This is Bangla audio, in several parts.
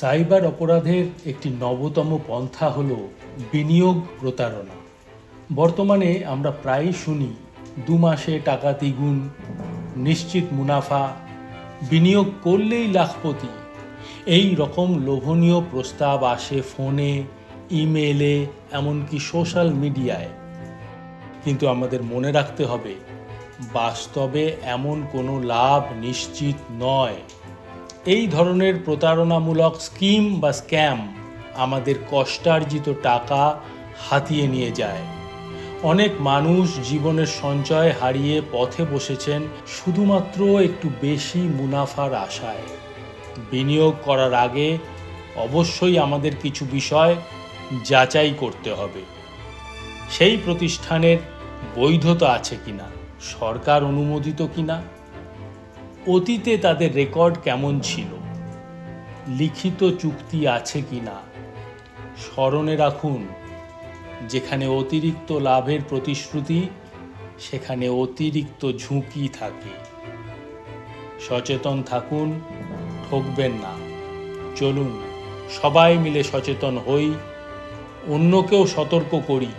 সাইবার অপরাধের একটি নবতম পন্থা হল বিনিয়োগ প্রতারণা। বর্তমানে আমরা প্রায়ই শুনি, দু মাসে টাকা দ্বিগুণ, নিশ্চিত মুনাফা, বিনিয়োগ করলেই লাখপতি। এই রকম লোভনীয় প্রস্তাব আসে ফোনে ইমেলে এমনকি সোশ্যাল মিডিয়ায়। কিন্তু আমাদের মনে রাখতে হবে, বাস্তবে এমন কোনো লাভ নিশ্চিত নয়। এই ধরনের প্রতারণামূলক স্কিম বা স্ক্যাম আমাদের কষ্টার্জিত টাকা হাতিয়ে নিয়ে যায়। অনেক মানুষ জীবনের সঞ্চয় হারিয়ে পথে বসেছেন শুধুমাত্র একটু বেশি মুনাফার আশায়। বিনিয়োগ করার আগে অবশ্যই আমাদের কিছু বিষয় যাচাই করতে হবে। সেই প্রতিষ্ঠানের বৈধতা আছে কিনা? সরকার অনুমোদিত কিনা? অতীতে তাদের রেকর্ড কেমন ছিল? লিখিত চুক্তি আছে কিনা স্মরণে রাখুন, যেখানে অতিরিক্ত লাভের প্রতিশ্রুতি, সেখানে অতিরিক্ত ঝুঁকি থাকে। সচেতন থাকুন, ঠকবেন না। চলুন, সবাই মিলে সচেতন হই, অন্যকেও সতর্ক করি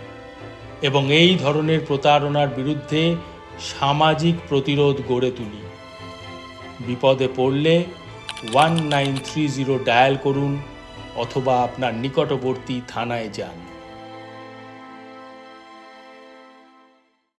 এবং এই ধরনের প্রতারণার বিরুদ্ধে সামাজিক প্রতিরোধ গড়ে তুলি। বিপদে পড়লে one nine three zero dial করুন অথবা আপনার নিকটবর্তী থানায় যান।